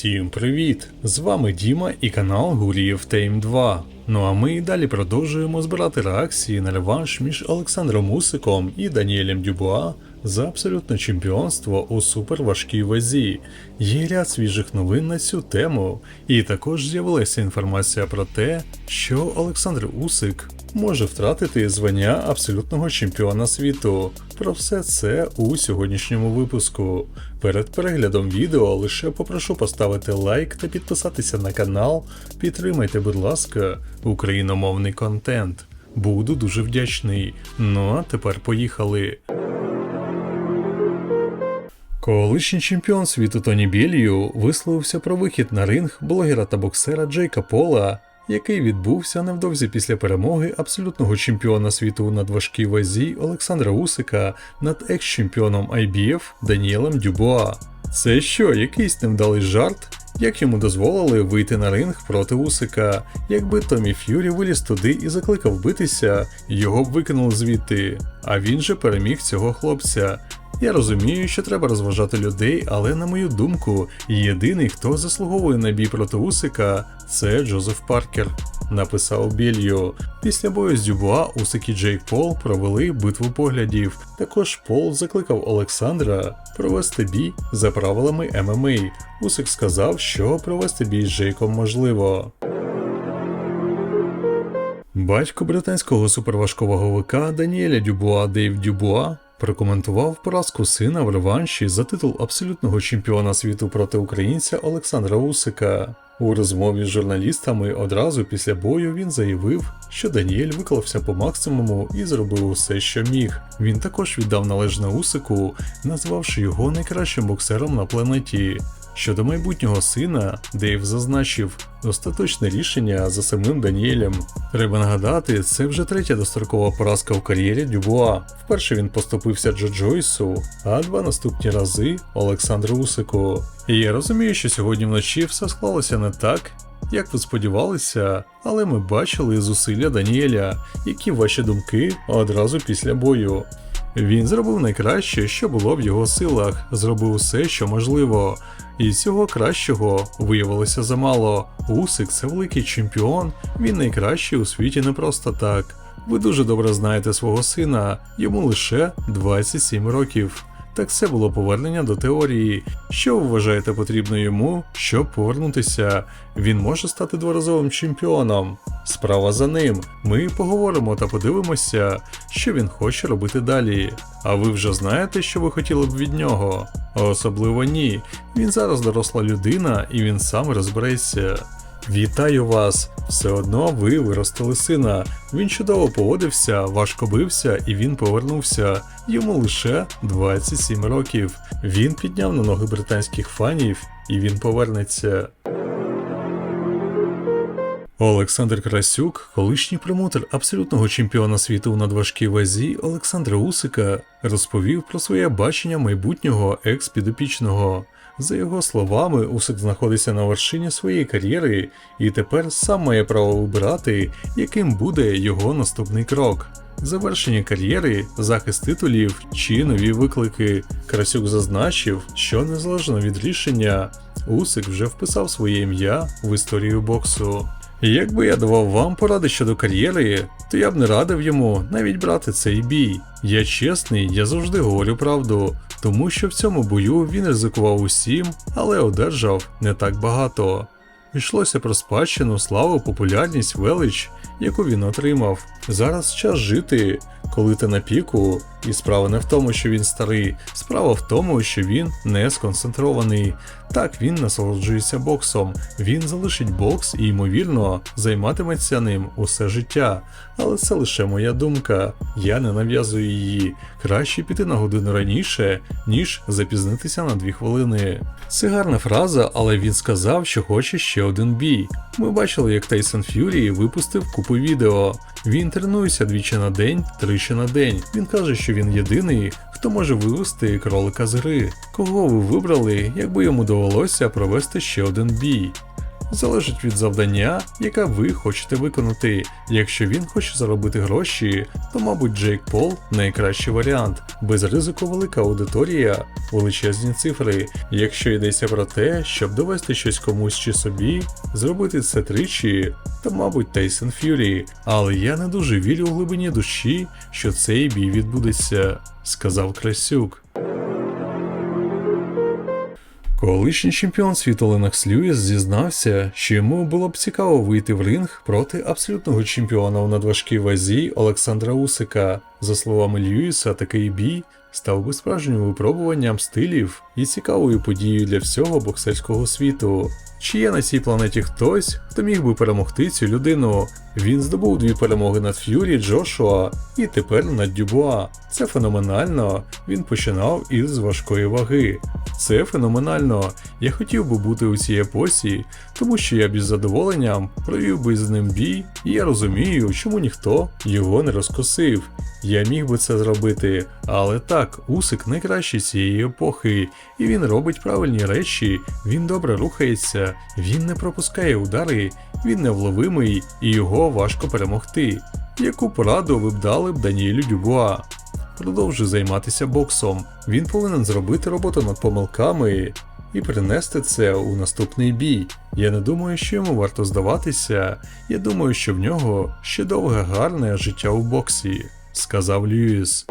Всім привіт! З вами Діма і канал Гурієв Тейм 2. Ну а ми і далі продовжуємо збирати реакції на реванш між Олександром Усиком і Даніелем Дюбуа за абсолютне чемпіонство у суперважкій вазі. Є ряд свіжих новин на цю тему, і також з'явилася інформація про те, що Олександр Усик може втратити звання абсолютного чемпіона світу. Про все це у сьогоднішньому випуску. Перед переглядом відео лише попрошу поставити лайк та підписатися на канал. Підтримайте, будь ласка, україномовний контент. Буду дуже вдячний. Ну а тепер поїхали. Колишній чемпіон світу Тоні Білію висловився про вихід на ринг блогера та боксера Джейка Пола, який відбувся невдовзі після перемоги абсолютного чемпіона світу у надважкій вазі Олександра Усика над екс-чемпіоном IBF Даніелем Дюбуа. Це що, якийсь невдалий жарт? Як йому дозволили вийти на ринг проти Усика? Якби Томі Ф'юрі виліз туди і закликав битися, його б викинули звідти. А він же переміг цього хлопця. Я розумію, що треба розважати людей, але на мою думку, єдиний, хто заслуговує на бій проти Усика, це Джозеф Паркер. Написав Більйо. Після бою з Дюбуа Усик і Джейк Пол провели битву поглядів. Також Пол закликав Олександра провести бій за правилами ММА. Усик сказав, що провести бій з Джейком можливо. Батько британського суперважковаговика Даніеля Дюбуа Дейв Дюбуа прокоментував поразку сина в реванші за титул абсолютного чемпіона світу проти українця Олександра Усика. У розмові з журналістами одразу після бою він заявив, що Даніель виклався по максимуму і зробив усе, що міг. Він також віддав належне Усику, назвавши його найкращим боксером на планеті. Щодо майбутнього сина, Дейв зазначив остаточне рішення за самим Даніелем. Треба нагадати, це вже третя дострокова поразка в кар'єрі Дюбуа. Вперше він поступився Джо Джойсу, а два наступні рази Олександру Усику. І я розумію, що сьогодні вночі все склалося не так. Як ви сподівалися, але ми бачили зусилля Даніеля, які ваші думки одразу після бою. Він зробив найкраще, що було в його силах, зробив усе, що можливо. І цього кращого виявилося замало. Усик це великий чемпіон, він найкращий у світі не просто так. Ви дуже добре знаєте свого сина, йому лише 27 років. Так це було повернення до теорії. Що ви вважаєте потрібно йому, щоб повернутися? Він може стати дворазовим чемпіоном. Справа за ним. Ми поговоримо та подивимося, що він хоче робити далі. А ви вже знаєте, що ви хотіли б від нього? Особливо ні. Він зараз доросла людина і він сам розбереться. Вітаю вас! Все одно ви виростили сина. Він чудово поводився, важко бився і він повернувся. Йому лише 27 років. Він підняв на ноги британських фанів і він повернеться. Олександр Красюк, колишній промоутер абсолютного чемпіона світу у надважкій вазі Олександра Усика, розповів про своє бачення майбутнього екс-підопічного. За його словами, Усик знаходиться на вершині своєї кар'єри і тепер сам має право вибирати, яким буде його наступний крок. Завершення кар'єри, захист титулів чи нові виклики. Красюк зазначив, що незалежно від рішення, Усик вже вписав своє ім'я в історію боксу. Якби я давав вам поради щодо кар'єри, то я б не радив йому навіть брати цей бій. Я чесний, я завжди говорю правду, тому що в цьому бою він ризикував усім, але одержав не так багато. Йшлося про спадщину, славу, популярність, велич, яку він отримав. Зараз час жити, коли ти на піку, і справа не в тому, що він старий, справа в тому, що він не сконцентрований. Так він насолоджується боксом, він залишить бокс і, ймовірно, займатиметься ним усе життя. Але це лише моя думка, я не нав'язую її. Краще піти на годину раніше, ніж запізнитися на дві хвилини. Це гарна фраза, але він сказав, що хоче ще один бій. Ми бачили, як Тайсон Ф'юрі випустив купу відео. Він тренується двічі на день, тричі на день. Він каже, що він єдиний, хто може вивести кролика з гри. Кого ви вибрали, якби йому довелося провести ще один бій? Залежить від завдання, яке ви хочете виконати. Якщо він хоче заробити гроші, то, мабуть, Джейк Пол найкращий варіант. Без ризику велика аудиторія, величезні цифри. Якщо йдеться про те, щоб довести щось комусь чи собі, зробити це тричі, то, мабуть, Тейсон Ф'юрі. Але я не дуже вірю у глибині душі, що цей бій відбудеться, сказав Красюк. Колишній чемпіон світу Ленокс Льюіс зізнався, що йому було б цікаво вийти в ринг проти абсолютного чемпіона у надважкій вазі Олександра Усика. За словами Льюіса, такий бій став би справжнім випробуванням стилів і цікавою подією для всього боксерського світу. Чи є на цій планеті хтось, хто міг би перемогти цю людину? Він здобув дві перемоги над Ф'юрі Джошуа і тепер над Дюбуа. Це феноменально. Він починав із важкої ваги. Це феноменально. Я хотів би бути у цій епосі, тому що я б із задоволенням провів би з ним бій, і я розумію, чому ніхто його не розкосив. Я міг би це зробити, але так, Усик найкращий цієї епохи, і він робить правильні речі, він добре рухається, він не пропускає удари, він невловимий і його важко перемогти. Яку пораду ви б дали б Даніелю Дюбуа? Продовжуй займатися боксом. Він повинен зробити роботу над помилками і перенести це у наступний бій. Я не думаю, що йому варто здаватися. Я думаю, що в нього ще довге гарне життя у боксі, сказав Льюіс.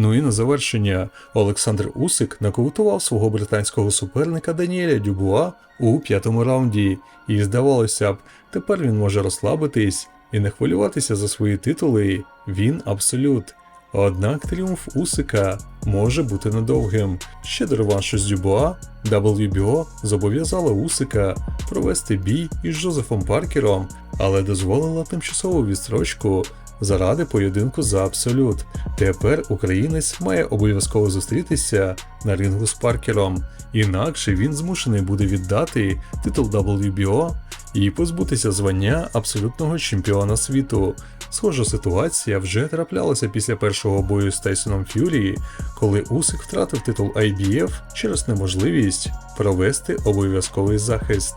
Ну і на завершення Олександр Усик нокаутував свого британського суперника Даніеля Дюбуа у п'ятому раунді, і здавалося б, тепер він може розслабитись і не хвилюватися за свої титули. Він абсолют. Однак тріумф Усика може бути недовгим. Ще до реваншу з Дюбуа WBO зобов'язала Усика провести бій із Джозефом Паркером, але дозволила тимчасову відстрочку заради поєдинку за абсолют. Тепер українець має обов'язково зустрітися на рингу з Паркером, інакше він змушений буде віддати титул WBO і позбутися звання абсолютного чемпіона світу. Схожа ситуація вже траплялася після першого бою з Тайсоном Ф'юрі, коли Усик втратив титул IBF через неможливість провести обов'язковий захист.